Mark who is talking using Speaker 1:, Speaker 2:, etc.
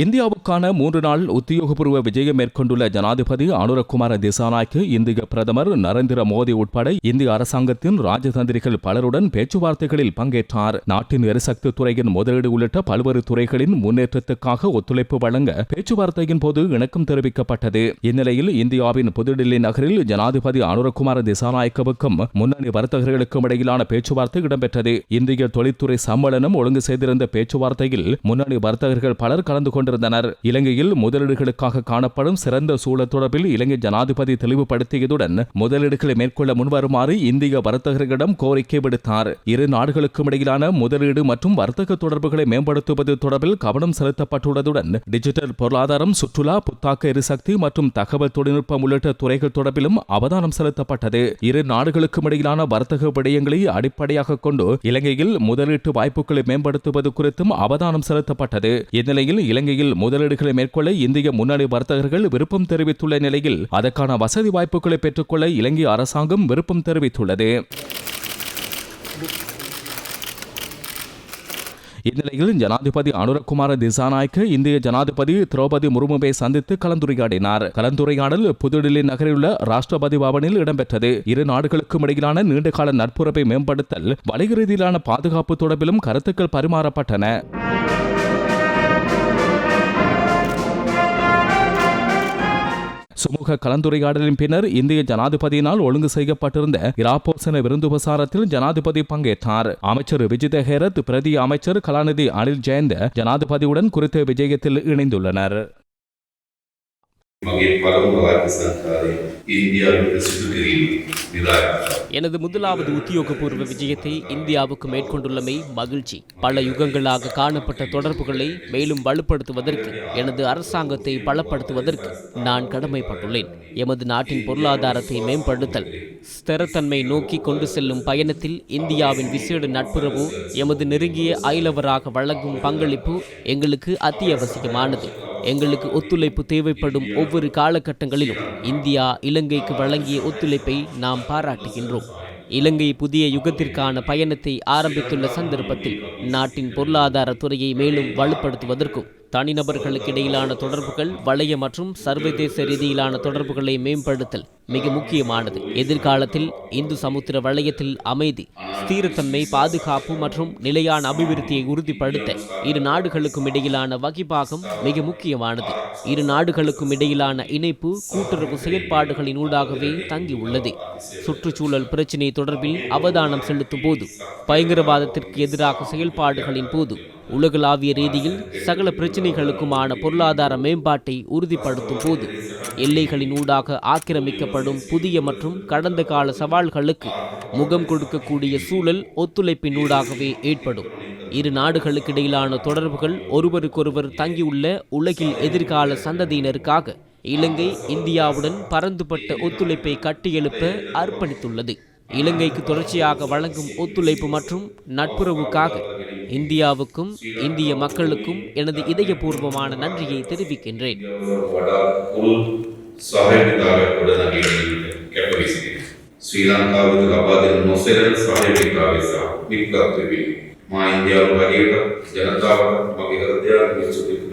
Speaker 1: இந்தியாவுக்கான மூன்று நாள் உத்தியோகபூர்வ விஜயம் மேற்கொண்டுள்ள ஜனாதிபதி அனுரகுமார திசாநாய்க்கு இந்திய பிரதமர் நரேந்திர மோடி உட்பட இந்திய அரசாங்கத்தின் ராஜதந்திரிகள் பலருடன் பேச்சுவார்த்தைகளில் பங்கேற்றார். நாட்டின் எரிசக்தி துறையின் முதலீடு உள்ளிட்ட பல்வேறு துறைகளின் முன்னேற்றத்துக்காக ஒத்துழைப்பு வழங்க பேச்சுவார்த்தையின் போது இணக்கம் தெரிவிக்கப்பட்டது. இந்நிலையில் இந்தியாவின் புதுடில்லி நகரில் ஜனாதிபதி அனுரகுமார திசாநாயக்கவுக்கும் முன்னணி வர்த்தகர்களுக்கும் இடையிலான பேச்சுவார்த்தை இடம்பெற்றது. இந்திய தொழில்துறை சம்மேளனம் ஒழுங்கு செய்திருந்த பேச்சுவார்த்தையில் முன்னணி வர்த்தகர்கள் பலர் கலந்து கொண்டு கொண்டிருந்தனர். இலங்கையில் முதலீடுகளுக்காக காணப்படும் சிறந்த சூழல் தொடர்பில் இலங்கை ஜனாதிபதி தெளிவுபடுத்தியதுடன் முதலீடுகளை மேற்கொள்ள முன்வருமாறு இந்திய வர்த்தகர்களிடம் கோரிக்கை விடுத்தார். இரு நாடுகளுக்கும் இடையிலான முதலீடு மற்றும் வர்த்தக தொடர்புகளை மேம்படுத்துவது தொடர்பில் கவனம் செலுத்தப்பட்டுள்ளதுடன் டிஜிட்டல் பொருளாதாரம் சுற்றுலா புத்தாக்க எரிசக்தி மற்றும் தகவல் தொழில்நுட்பம் உள்ளிட்ட துறைகள் தொடர்பிலும் அவதானம் செலுத்தப்பட்டது. இரு நாடுகளுக்கும் இடையிலான வர்த்தக விடயங்களை அடிப்படையாக கொண்டு இலங்கையில் முதலீட்டு வாய்ப்புகளை மேம்படுத்துவது குறித்தும் அவதானம் செலுத்தப்பட்டது. இந்நிலையில் இலங்கை இலங்கையில் முதலீடுகளை மேற்கொள்ள இந்திய முன்னணி வர்த்தகர்கள் விருப்பம் தெரிவித்துள்ள நிலையில் அதற்கான வசதி வாய்ப்புகளை பெற்றுக்கொள்ள இலங்கை அரசாங்கம் விருப்பம் தெரிவித்துள்ளது. இந்நிலையில் ஜனாதிபதி அனுரகுமார திசாநாயக்க இந்திய ஜனாதிபதி திரௌபதி முர்முவை சந்தித்து கலந்துரையாடினார். கலந்துரையாடல் புதுடில்லி நகரில் உள்ள ராஷ்டிரபதி பவனில் இடம்பெற்றது. இரு நாடுகளுக்கும் இடையிலான நீண்டகால நட்புறவை மேம்படுத்தல் வணிக ரீதியிலான பாதுகாப்பு தொடர்பிலும் கருத்துக்கள் பரிமாறப்பட்டன. சுமூக கலந்துரையாடலின் பின்னர் இந்திய ஜனாதிபதியினால் ஒழுங்கு செய்யப்பட்டிருந்த இராப்போசன விருந்துபசாரத்தில் ஜனாதிபதி பங்கேற்றார். அமைச்சர் விஜித ஹேரத் பிரதி அமைச்சர் கலாநிதி அனில் ஜெயந்த ஜனாதிபதியுடன் குறித்த விஜயத்தில் இணைந்துள்ளனர்.
Speaker 2: எனது முதலாவது உத்தியோகபூர்வ விஜயத்தை இந்தியாவுக்கு மேற்கொண்டுள்ளமை மகிழ்ச்சி. பல யுகங்களாக காணப்பட்ட தொடர்புகளை மேலும் வலுப்படுத்துவதற்கு எனது அரசாங்கத்தை பலப்படுத்துவதற்கு நான் கடமைப்பட்டுள்ளேன். எமது நாட்டின் பொருளாதாரத்தை மேம்படுத்தல் ஸ்திரத்தன்மை நோக்கி கொண்டு செல்லும் பயணத்தில் இந்தியாவின் விசேட நட்புறவு எமது நெருங்கிய அயலவராக வழங்கும் பங்களிப்பு எங்களுக்கு அத்தியாவசியமானது. எங்களுக்கு ஒத்துழைப்பு தேவைப்படும் ஒவ்வொரு காலகட்டங்களிலும் இந்தியா இலங்கைக்கு வழங்கிய ஒத்துழைப்பை நாம் பாராட்டுகின்றோம். இலங்கை புதிய யுகத்திற்கான பயணத்தை ஆரம்பித்துள்ள சந்தர்ப்பத்தில் நாட்டின் பொருளாதார துறையை மேலும் வலுப்படுத்துவதற்கும் தனிநபர்களுக்கு இடையிலான தொடர்புகள் வளைய மற்றும் சர்வதேச ரீதியிலான தொடர்புகளை மேம்படுத்தல் மிக முக்கியமானது. எதிர்காலத்தில் இந்து சமுத்திர வளையத்தில் அமைதி ஸ்திரத்தன்மை பாதுகாப்பு மற்றும் நிலையான அபிவிருத்தியை உறுதிப்படுத்த இரு நாடுகளுக்கும் இடையிலான வகிபாகம் மிக முக்கியமானது. இரு நாடுகளுக்கும் இடையிலான இணைப்பு கூட்டுறவு செயற்பாடுகளின் ஊடாகவே தங்கியுள்ளது. சுற்றுச்சூழல் பிரச்சினை தொடர்பில் அவதானம் செலுத்தும் போது பயங்கரவாதத்திற்கு எதிராக செயல்பாடுகளின் போது உலகளாவிய ரீதியில் சகல பிரச்சினைகளுக்குமான பொருளாதார மேம்பாட்டை உறுதிப்படுத்தும் போது எல்லைகளின் ஊடாக ஆக்கிரமிக்கப்படும் புதிய மற்றும் கடந்த கால சவால்களுக்கு முகம் கொடுக்கக்கூடிய சூழல் ஒத்துழைப்பின் ஊடாகவே ஏற்படும். இரு நாடுகளுக்கு இடையிலான தொடர்புகள் ஒருவருக்கொருவர் தங்கியுள்ள உலகில் எதிர்கால சந்ததியினருக்காக இலங்கை இந்தியாவுடன் பரந்துபட்ட ஒத்துழைப்பை கட்டியெழுப்ப அர்ப்பணித்துள்ளது. இலங்கைக்கு தொடர்ச்சியாக வழங்கும் ஒத்துழைப்பு மற்றும் நட்புறவுக்காக இந்தியாவுக்கும் இந்திய மக்களுக்கும் எனது இதயபூர்வமான நன்றியை தெரிவிக்கின்றேன்.
Speaker 3: සහය නිදාගත් ගොඩනැගීමට කැපවීම ශ්‍රී ලංකාවට ලබා දෙන නොසැලෙන සහයෝගීතාවය සහ මිත්‍රත්වය මා ඉන්දියාව වගේට ජනතාවට මගේ හෘදයාවෙන් ස්තුති